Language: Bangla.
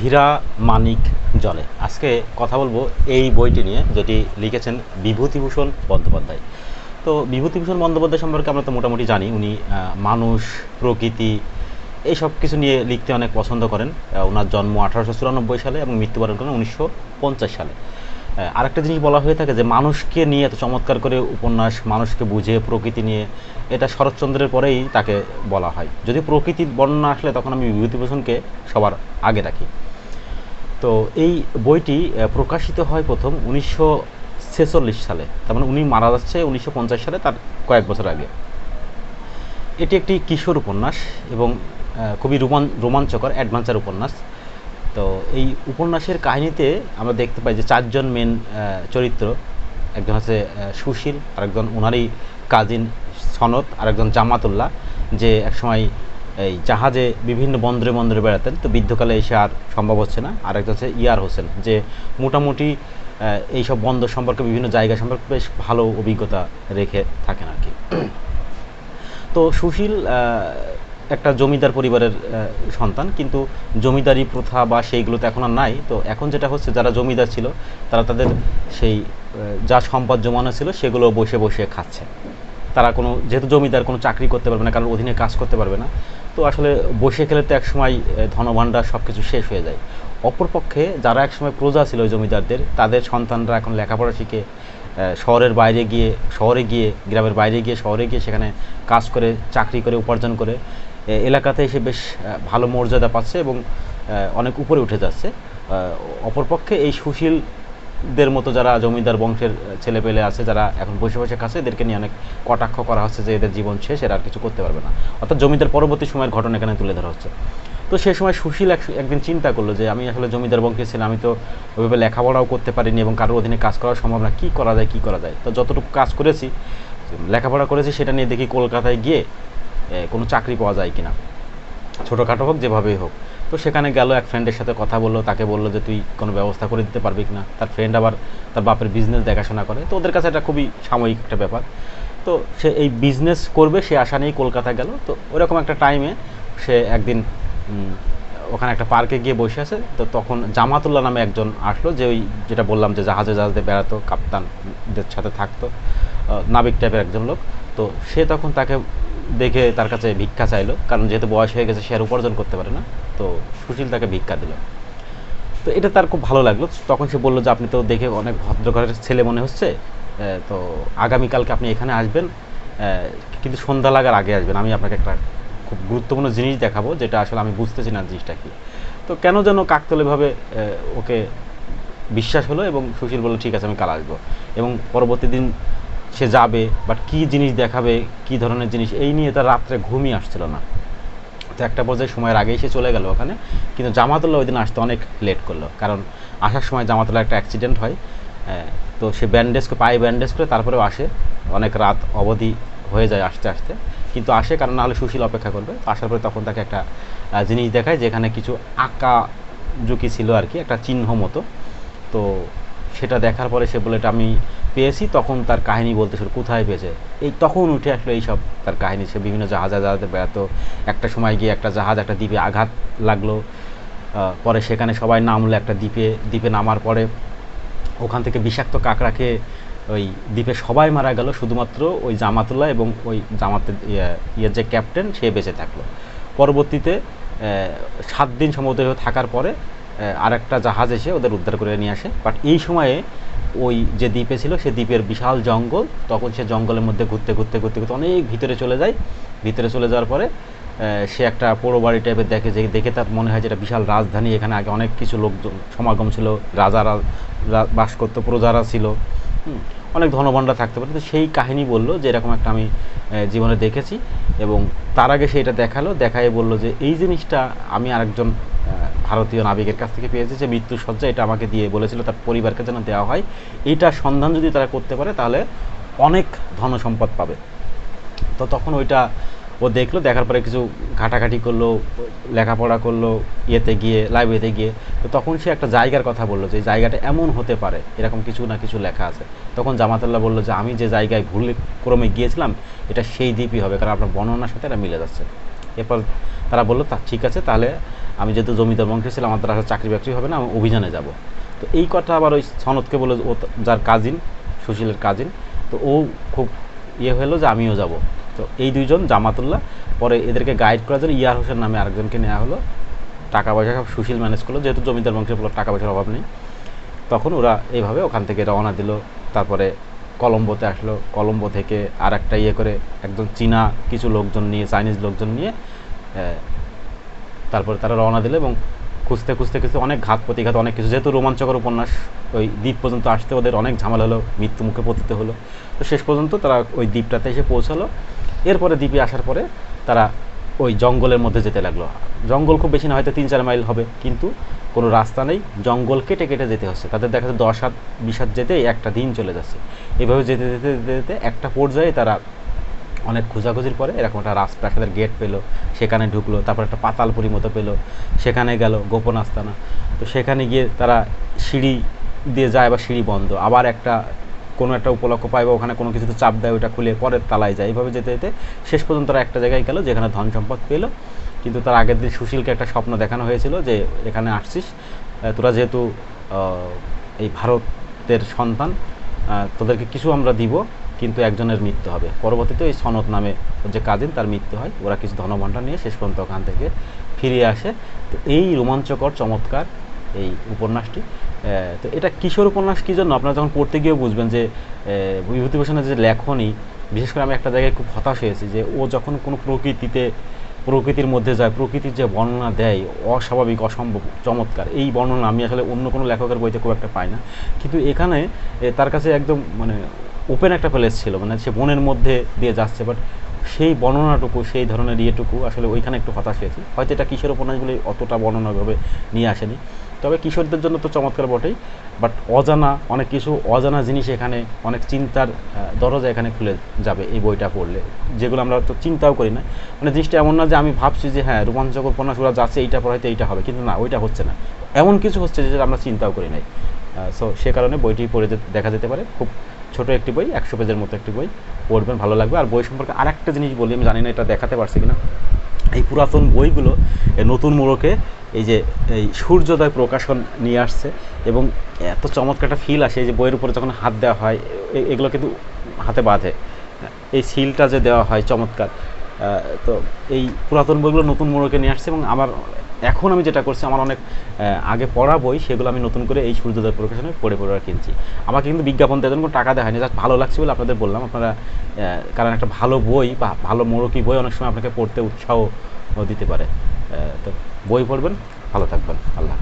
হীরা মানিক জলে। আজকে কথা বলব এই বইটি নিয়ে, যেটি লিখেছেন বিভূতিভূষণ বন্দ্যোপাধ্যায়। তো বিভূতিভূষণ বন্দ্যোপাধ্যায় সম্পর্কে আমরা তো মোটামুটি জানি, উনি মানুষ, প্রকৃতি, এইসব কিছু নিয়ে লিখতে অনেক পছন্দ করেন। ওনার জন্ম আঠারোশো চুরানব্বই সালে এবং মৃত্যুবরণ করেন উনিশশো পঞ্চাশ সালে। আরেকটা জিনিস বলা হয়ে থাকে যে, মানুষকে নিয়ে এত চমৎকার করে উপন্যাস, মানুষকে বুঝে, প্রকৃতি নিয়ে, এটা শরৎচন্দ্রের পরেই তাকে বলা হয়। যদি প্রকৃতির বর্ণনা আসলে, তখন আমি বিভূতিভূষণকে সবার আগে রাখি তো এই বইটি প্রকাশিত হয় প্রথম উনিশশো ছেচল্লিশ সালে। তার মানে উনি মারা যাচ্ছে উনিশশো পঞ্চাশ সালে, তার কয়েক বছর আগে। এটি একটি কিশোর উপন্যাস এবং খুবই রোমান, রোমাঞ্চকর অ্যাডভেঞ্চার উপন্যাস। তো এই উপন্যাসের কাহিনীতে আমরা দেখতে পাই যে চারজন মেন চরিত্র। একজন হচ্ছে সুশীল, আরেকজন ওনারই কাজিন সনদ আরেকজন জামাতুল্লাহ, যে একসময় এই জাহাজে বিভিন্ন বন্দরে বন্দরে বেড়াতেন, তো বৃদ্ধকালে এসে আর সম্ভব হচ্ছে না। আর একজন হচ্ছে ইয়ার হোসেন, যে মোটামুটি এইসব বন্দর সম্পর্কে বিভিন্ন জায়গা সম্পর্কে বেশ ভালো অভিজ্ঞতা রেখে থাকেন আর কি। তো সুশীল একটা জমিদার পরিবারের সন্তান, কিন্তু জমিদারি প্রথা বা সেইগুলো তো এখন আর নাই। তো এখন যেটা হচ্ছে, যারা জমিদার ছিল, তারা তাদের সেই যা সম্পদ জমানো ছিল, সেগুলো বসে বসে খাচ্ছে। তারা কোনো, যেহেতু জমিদার, কোনো চাকরি করতে পারবে না, কারোর অধীনে কাজ করতে পারবে না তো আসলে বসে খেলে তো একসময় ধনভাণ্ডার সব কিছু শেষ হয়ে যায়। অপরপক্ষে যারা একসময় প্রজা ছিল ওই জমিদারদের, তাদের সন্তানরা এখন লেখাপড়া শিখে শহরের বাইরে গিয়ে, শহরে গিয়ে, গ্রামের বাইরে গিয়ে, শহরে গিয়ে সেখানে কাজ করে, চাকরি করে, উপার্জন করে এলাকাতে এসে বেশ ভালো মর্যাদা পাচ্ছে এবং অনেক উপরে উঠে যাচ্ছে। অপরপক্ষে এই সুশীলদের মতো যারা জমিদার বংশের ছেলে পেলে আছে, যারা এখন বসে বসে কাছে এদেরকে নিয়ে অনেক কটাক্ষ করা হচ্ছে যে এদের জীবন শেষ, এরা আর কিছু করতে পারবে না। অর্থাৎ জমিদার পরবর্তী সময়ের ঘটনা এখানে তুলে ধরা হচ্ছে। তো সে সময় সুশীল এক, একদিন চিন্তা করল যে, আমি আসলে জমিদার বংশের ছেলে, আমি তো ওইভাবে লেখাপড়াও করতে পারিনি এবং কারোর অধীনে কাজ করা সম্ভব না, কী করা যায়, কী করা যায়? তো যতটুকু কাজ করেছি, লেখাপড়া করেছি, সেটা নিয়ে দেখি কলকাতায় গিয়ে কোনো চাকরি পাওয়া যায় কিনা। ছোটোখাটো হোক, যেভাবেই হোক। তো সেখানে গেল, এক ফ্রেন্ডের সাথে কথা বলল, তাকে বলল যে, তুই কোনো ব্যবস্থা করে দিতে পারবি কিনা? তার ফ্রেন্ড আবার তার বাপের বিজনেস দেখাশোনা করে। তো ওদের কাছে এটা খুবই সাময়িক একটা ব্যাপার। তো সে এই বিজনেস করবে, সে আশা নিয়েই কলকাতা গেল। তো ওরকম একটা টাইমে সে একদিন ওখানে একটা পার্কে গিয়ে বসে আছে। তো তখন জামাতুল্লাহ নামে একজন আসলো, যে ওই যেটা বললাম যে, জাহাজে জাহাজে বেড়াতো, কাপ্তানদের সাথে থাকতো নাবিক টাইপের একজন লোক। তো সে তখন তাকে দেখে তার কাছে ভিক্ষা চাইলো। কারণ যেহেতু বয়স হয়ে গেছে, সে আর উপার্জন করতে পারে না। তো সুশীল তাকে ভিক্ষা দিল। তো এটা তার খুব ভালো লাগল। তখন সে বলল যে, আপনি তো দেখে অনেক ভদ্র ঘরের ছেলে মনে হচ্ছে। তো আগামীকালকে আপনি এখানে আসবেন। কিন্তু সন্ধ্যা লাগার আগে আসবেন। আমি আপনাকে একটা খুব গুরুত্বপূর্ণ জিনিস দেখাবো, যেটা আসলে আমি বুঝতেছি না জিনিসটা কি। তো কেন যেন কাকতলেভাবে ওকে বিশ্বাস হলো এবং সুশীল বলল, ঠিক আছে, আমি কাল আসব। এবং পরবর্তী দিন সে যাবে বাট কী জিনিস দেখাবে, কী ধরনের জিনিস, এই নিয়ে তার রাত্রে ঘুমই আসছিল না। তো একটা পর্যায়ে সময়ের আগেই সে চলে গেল ওখানে, কিন্তু জামাতুল্লাহ ওই দিন আসতে অনেক লেট করল, কারণ আসার সময় জামাতুল্লাহ একটা অ্যাক্সিডেন্ট হয় তো সে ব্যান্ডেজ পায়ে ব্যান্ডেজ করে তারপরেও আসে। অনেক রাত অবধি হয়ে যায় আসতে আসতে, কিন্তু আসে কারণ নাহলে সুশীল অপেক্ষা করবে। আসার পরে তখন তাকে একটা জিনিস দেখায় যেখানে কিছু আঁকা ঝুঁকি ছিল আর কি, একটা চিহ্ন মতো। তো সেটা দেখার পরে সে বলে আমি পেয়েছি, তখন তার কাহিনী বলতে শুরু কোথায় পেয়েছে? এই তখন উঠে আসলো এইসব তার কাহিনী। সে বিভিন্ন জাহাজে জাহাজে বেড়াতো একটা সময় গিয়ে একটা জাহাজ একটা দ্বীপে আঘাত লাগল। পরে সেখানে সবাই নামলো একটা দ্বীপে। দ্বীপে নামার পরে ওখান থেকে বিষাক্ত কাকড়াকে ওই দ্বীপে সবাই মারা গেল। শুধুমাত্র ওই জামাতুল্লাহ এবং ওই জামাতের ইয়ে- ইয়ের যে ক্যাপ্টেন সে বেঁচে থাকল। পরবর্তীতে সাত দিন সম্ভবত থাকার পরে আর একটা জাহাজ এসে ওদের উদ্ধার করে নিয়ে আসে। বাট এই সময়ে ওই যে দ্বীপে ছিল, সে দ্বীপের বিশাল জঙ্গল, তখন সে জঙ্গলের মধ্যে ঘুরতে ঘুরতে ঘুরতে ঘুরতে অনেক ভিতরে চলে যায়। ভিতরে চলে যাওয়ার পরে সে একটা পোড়ো বাড়ি টাইপের দেখে যে, দেখে তার মনে হয় যে, এটা বিশাল রাজধানী। এখানে আগে অনেক কিছু লোকজন, সমাগম ছিল রাজারা বাস করতো, প্রজারা ছিল। অনেক ধনভাণ্ডার থাকতে। পারে তো সেই কাহিনী বলল যে, এরকম একটা আমি জীবনে দেখেছি। এবং তার আগে সেটা দেখাল, দেখায় বলল যে এই জিনিসটা আমি আরেকজন ভারতীয় নাবিকের কাছ থেকে পেয়েছি, যে মৃত্যু সজ্জা এটা আমাকে দিয়ে বলেছিল, তার পরিবারকে যেন দেওয়া হয়। এটা সন্ধান যদি তারা করতে পারে, তাহলে অনেক ধন সম্পদ পাবে। তো তখন ওইটা ও দেখল, দেখার পরে কিছু ঘাটাঘাটি করল, লেখাপড়া করল, ইয়েতে গিয়ে লাইব্রেরিতে গিয়ে। তো তখন সে একটা জায়গার কথা বলল যে জায়গাটা এমন হতে পারে, এরকম কিছু না কিছু লেখা আছে। তখন জামাতাল্লাহ বলল যে, আমি যে জায়গায় ভুল ক্রমে গিয়েছিলাম, এটা সেই দ্বীপই হবে, কারণ আপনার বর্ণনার সাথে এটা মিলে যাচ্ছে। এরপর তারা বলল, তা ঠিক আছে, তাহলে আমি যেহেতু জমিদার বংশে ছিলাম আমার আসলে চাকরি বাকরি হবে না, আমি অভিযানে যাব। তো এই কথা আবার ওই সনদকে বলে ও যার কাজিন সুশীলের কাজিন তো ও খুব ইয়ে হলো যে আমিও যাব। তো এই দুইজন, জামাতুল্লাহ, পরে এদেরকে গাইড করার জন্য ইয়ার হোসেন নামে আরেকজনকে নেওয়া হলো। টাকা পয়সা সব সুশীল ম্যানেজ করল, যেহেতু জমিদার বংশের বলে টাকা পয়সার অভাব নেই। তখন ওরা এইভাবে ওখান থেকে রওনা দিল। তারপরে কলম্বোতে আসলো। কলম্বো থেকে আর একটা ইয়ে করে একজন চীনা কিছু লোকজন নিয়ে, চাইনিজ লোকজন নিয়ে তারপরে তারা রওনা দিল এবং খুঁজতে খুঁজতে খুঁজতে অনেক ঘাত প্রতিঘাত, অনেক কিছু। যেহেতু রোমাঞ্চকর উপন্যাস, ওই দ্বীপ পর্যন্ত আসতে ওদের অনেক ঝামেলা হলো, মৃত্যু মুখে পতিত হলো। তো শেষ পর্যন্ত তারা ওই দ্বীপটাতে এসে পৌঁছালো। এরপরে দ্বীপে আসার পরে তারা ওই জঙ্গলের মধ্যে যেতে লাগল। জঙ্গল খুব বেশি না, হয়তো তিন চার মাইল হবে, কিন্তু কোনো রাস্তা নেই। জঙ্গল কেটে কেটে যেতে হচ্ছে। তাদের দেখা যাচ্ছে দশ হাত, বিশ হাত যেতে একটা দিন চলে যাচ্ছে। এভাবে যেতে যেতে যেতে যেতে একটা পর্যায়ে তারা অনেক খোঁজাখুঁজির পরে এরকম একটা রাজপ্রাসাদের গেট পেল, সেখানে ঢুকলো, তারপর একটা পাতালপুরি মতো পেল, সেখানে গেল গোপন আস্তানা। তো সেখানে গিয়ে তারা সিঁড়ি দিয়ে যায় বা সিঁড়ি বন্ধ, আবার একটা, কোনো একটা উপলক্ষ পায় বা ওখানে কোনো কিছুতে চাপ দেয় ওটা খুলে পরের তালায় যায়। এইভাবে যেতে যেতে শেষ পর্যন্ত তারা একটা জায়গায় গেল যেখানে ধন সম্পদ পেল। কিন্তু তার আগের দিন সুশীলকে একটা স্বপ্ন দেখানো হয়েছিল যে এখানে আসছিস তোরা যেহেতু এই ভারতের সন্তান তোদেরকে কিছু আমরা দিব কিন্তু একজনের মৃত্যু হবে। পরবর্তীতে ওই সনদ নামে যে কাজিন, তার মৃত্যু হয়। ওরা কিছু ধনভাণ্ডার নিয়ে শেষ পর্যন্ত ওখান থেকে ফিরে আসে। তো এই রোমাঞ্চকর, চমৎকার এই উপন্যাসটি। তো এটা কিশোর উপন্যাস কী জন্য? আপনারা যখন পড়তে গিয়েও বুঝবেন যে বিভূতিভূষণের যে লেখনী, বিশেষ করে আমি একটা জায়গায় খুব হতাশ হয়েছি যে, ও যখন কোনো প্রকৃতিতে, প্রকৃতির মধ্যে যায়, প্রকৃতির যে বর্ণনা দেয়, অস্বাভাবিক, অসম্ভব, চমৎকার, এই বর্ণনা আমি আসলে অন্য কোনো লেখকের বইতে খুব একটা পাই না। কিন্তু এখানে তার কাছে একদম মানে ওপেন একটা প্লেস ছিল মানে সে বনের মধ্যে দিয়ে যাচ্ছে বাট সেই বর্ণনাটুকু, সেই ধরনের ইয়েটুকু আসলে ওইখানে একটু হতাশ হয়েছি। হয়তো এটা কিশোর উপন্যাসগুলি অতটা বর্ণনাভাবে নিয়ে আসেনি। তবে কিশোরদের জন্য তো চমৎকার বটেই বাট অজানা অনেক কিছু, অজানা জিনিস এখানে, অনেক চিন্তার দরজা এখানে খুলে যাবে এই বইটা পড়লে। যেগুলো আমরা তো চিন্তাও করি না। মানে জিনিসটা এমন না যে আমি ভাবছি যে হ্যাঁ রোমাঞ্চকর উপন্যাস ওরা যাচ্ছে, এইটা হয়তো এইটা হবে, কিন্তু না, ওইটা হচ্ছে না। এমন কিছু হচ্ছে যেটা আমরা চিন্তাও করি নাই। সো সে কারণে বইটি পড়ে দেখা যেতে পারে। খুব ছোট একটি বই, একশো পেজের মতো একটি বই পড়বেন, ভালো লাগবে। আর বই সম্পর্কে আরেকটা জিনিস বলি, আমি জানি না এটা দেখাতে পারছি কিনা। এই পুরাতন বইগুলো নতুন মোড়কে এই যে, এই সূর্যোদয় প্রকাশন নিয়ে আসছে এবং এত চমৎকার একটা ফিল আসে, এই যে বইয়ের উপরে যখন হাত দেওয়া হয় এগুলো কিন্তু হাতে বাঁধে। এই সিলটা যে দেওয়া হয়, চমৎকার। তো এই পুরাতন বইগুলো নতুন মোড়কে নিয়ে আসছে এবং আমার এখন আমি যেটা করছি, আমার অনেক আগে পড়া বই, সেগুলো আমি নতুন করে এই সূর্যোদয় প্রকাশনে পড়ে পড়ে আর কিনছি। আমাকে কিন্তু বিজ্ঞাপন দেওয়ার কোনো টাকা দেখায়নি জাস্ট ভালো লাগছে বলে আপনাদের বললাম। আপনারা কারণ একটা ভালো বই বা ভালো মোরকি বই অনেক সময় আপনাকে পড়তে উৎসাহ দিতে পারে। তো বই পড়বেন, ভালো থাকবেন। আল্লাহ।